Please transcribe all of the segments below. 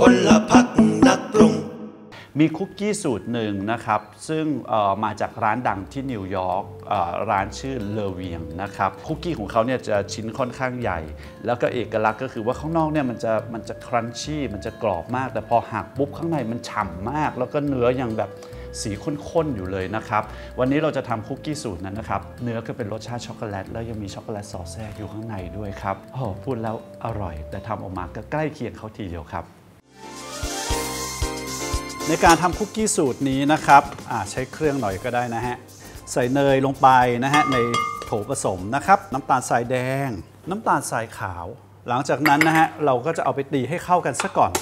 พลพักนักปรุง มีคุกกี้สูตรหนึ่งนะครับ ซึ่งเอ่อมาจากร้านดังที่นิวยอร์กเอ่อร้านชื่อเลเวียงนะครับ คุกกี้ของเขาเนี่ยจะชิ้นค่อนข้างใหญ่ แล้วก็เอกลักษณ์ก็คือว่าข้างนอกเนี่ยมันจะมันจะครันชี่มันจะกรอบมาก แต่พอหักปุ๊บข้างในมันฉ่ำมาก แล้วก็เนื้อยังแบบสีข้นๆ อยู่เลยนะครับ วันนี้เราจะทำคุกกี้สูตรนั้นนะครับ เนื้อก็เป็นรสชาติช็อกโกแลต แล้วยังมีช็อกโกแลตซอสแทรกอยู่ข้างในด้วยครับโอ้โหพูดแล้วอร่อย แต่ทำออกมาก็ใกล้เคียงเขาทีเดียวครับ ในการทำคุกกี้สูตรนี้นะครับอ่าใช้เครื่องหน่อยก็ได้นะฮะ ใส่เนยลงไปนะฮะในโถผสมนะครับ น้ำตาลทรายแดง น้ำตาลทรายขาว หลังจากนั้นนะฮะเราก็จะเอาไปตีให้เข้ากันซะก่อน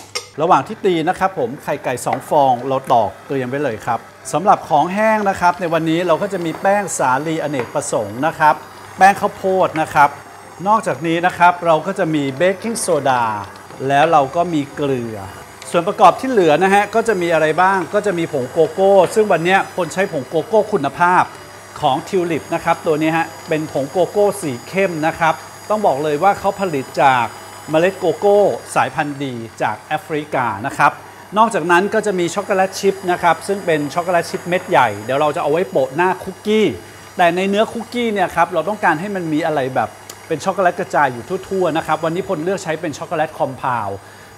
ระหว่างที่ตีนะครับผมไข่ไก่ 2 ฟองเราตอกเตรียมไว้เลยครับสำหรับของแห้งนะครับ ในวันนี้เราก็จะมีแป้งสาลีอเนกประสงค์นะครับ แป้งข้าวโพดนะครับ นอกจากนี้นะครับเราก็จะมีเบกกิ้งโซดาแล้วเราก็มีเกลือ ส่วนประกอบที่เหลือนะฮะก็จะมีอะไรบ้างก็จะมีผงโกโก้ ซึ่งวันนี้คนใช้ผงโกโก้คุณภาพของทิวลิปนะครับตัวนี้ฮะเป็นผงโกโก้สีเข้มนะครับต้องบอกเลยว่าเขาผลิตจากเมล็ดโกโก้สายพันธุ์ดีจากแอฟริกานะครับนอกจากนั้นก็จะมีช็อกโกแลตชิพนะครับซึ่งเป็นช็อกโกแลตชิพเม็ดใหญ่เดี๋ยวเราจะเอาไว้โปะหน้าคุกกี้แต่ในเนื้อคุกกี้เนี่ยครับเราต้องการให้มันมีอะไรแบบเป็นช็อกโกแลตกระจายอยู่ทั่วๆนะครับวันนี้พลเลือกใช้เป็นช็อกโกแลตคอมเพล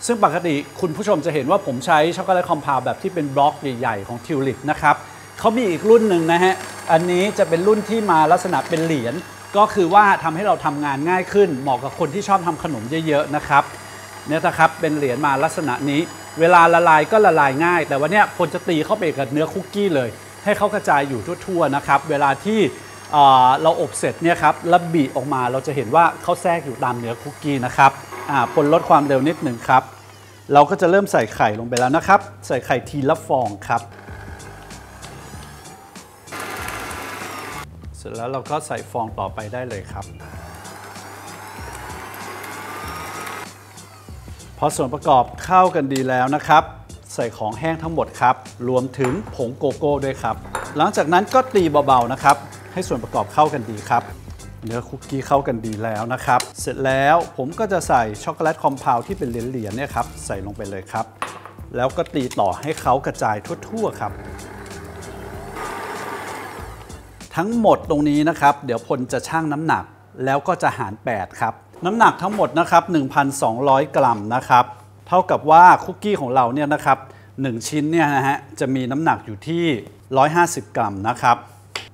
ซึ่งปกติคุณผู้ชมจะเห็นว่าผมใช้ช็อกโกแลตคอมเพลแบบที่เป็นบล็อกใหญ่ ๆ ของทิวลิปนะครับเขามีอีกรุ่นหนึ่งนะฮะ อันนี้จะเป็นรุ่นที่มาลักษณะเป็นเหรียญ ก็คือว่าทำให้เราทำงานง่ายขึ้น เหมาะกับคนที่ชอบทำขนมเยอะๆนะครับ เนี่ยนะครับ เป็นเหรียญมาลักษณะนี้ เวลาละลายก็ละลายง่าย แต่วันเนี้ยพลจะตีเข้าไปกับเนื้อคุกกี้เลย ให้เขากระจายอยู่ทั่วๆนะครับ เวลาที่เเราอบเสร็จเนี่ยครับแล้วบีออกมาเราจะเห็นว่าเขาแทรกอยู่ตามเนื้อคุกกี้นะครับ พลลดความเร็วนิดหนึ่งครับ เราก็จะเริ่มใส่ไข่ลงไปแล้วนะครับ ใส่ไข่ทีละฟองครับ เสร็จแล้วเราก็ใส่ฟองต่อไปได้เลยครับ พอส่วนประกอบเข้ากันดีแล้วนะครับ ใส่ของแห้งทั้งหมดครับ รวมถึงผงโกโก้ด้วยครับ หลังจากนั้นก็ตีเบาๆนะครับ ให้ส่วนประกอบเข้ากันดีครับ เนื้อคุกกี้เข้ากันดีแล้วนะครับ เสร็จแล้วผมก็จะใส่ช็อกโกแลตคอมเพลที่เป็นเหรียญๆเนี่ยครับใส่ลงไปเลยครับ แล้วก็ตีต่อให้เขากระจายทั่วๆครับ ทั้งหมดตรงนี้นะครับ เดี๋ยวพลจะชั่งน้ำหนักแล้วก็จะหาร 8 ครับ น้ำหนักทั้งหมดนะครับ 1,200 กรัมนะครับ เท่ากับว่าคุกกี้ของเราเนี่ยนะครับ1ชิ้นเนี่ยนะฮะจะมีน้ำหนักอยู่ที่ 150 กรัมนะครับ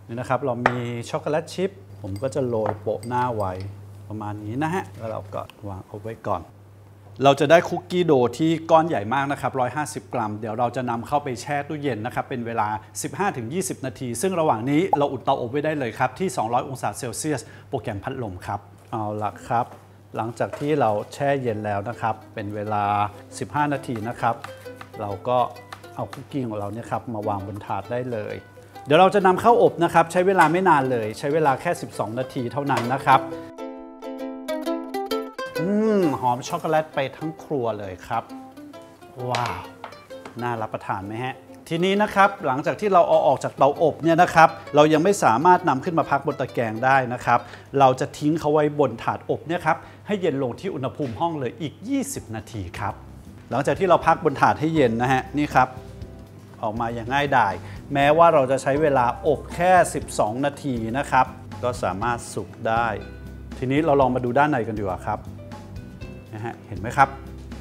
นี่นะครับเรามีช็อกโกแลตชิพ ผมก็จะโรยโปะหน้าไว้ประมาณนี้นะฮะ แล้วเราก็วางเอาไว้ก่อน เราจะได้คุกกี้โดที่ก้อนใหญ่มากนะครับ 150 กรัม เดี๋ยวเราจะนำเข้าไปแช่ตู้เย็นนะครับ เป็นเวลา 15-20 นาที ซึ่งระหว่างนี้เราอุดเตาอบไว้ได้เลยครับ ที่ 200 องศาเซลเซียส โปรแกรมพัดลมครับ เอาละครับ หลังจากที่เราแช่เย็นแล้วนะครับ เป็นเวลา 15 นาทีนะครับ เราก็เอาคุกกี้ของเราเนี่ยครับมาวางบนถาดได้เลย เดี๋ยวเราจะนำเข้าอบนะครับ ใช้เวลาไม่นานเลย ใช้เวลาแค่ 12 นาทีเท่านั้นนะครับอืมหอมช็อกโกแลตไปทั้งครัวเลยครับ ว้าว น่ารับประทานไหมฮะทีนี้นะครับหลังจากที่เราเอาออกจากเตาอบเนี่ยนะครับ เรายังไม่สามารถนำขึ้นมาพักบนตะแกรงได้นะครับ เราจะทิ้งเขาไว้บนถาดอบเนี่ยครับให้เย็นลงที่อุณหภูมิห้องเลยอีก 20 นาทีครับ หลังจากที่เราพักบนถาดให้เย็นนะฮะนี่ครับออกมาอย่างง่ายดาย แม้ว่าเราจะใช้เวลาอบแค่ 12 นาทีนะครับ ก็สามารถสุกได้ ทีนี้เราลองมาดูด้านในกันดีกว่าครับนะฮะเห็นไหมครับ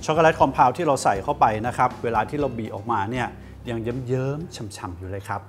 ช็อกโกแลตคอมเพลวที่เราใส่เข้าไปนะครับ เวลาที่เราบีออกมาเนี่ยยังเยิ้มๆช่ำๆอยู่เลยครับ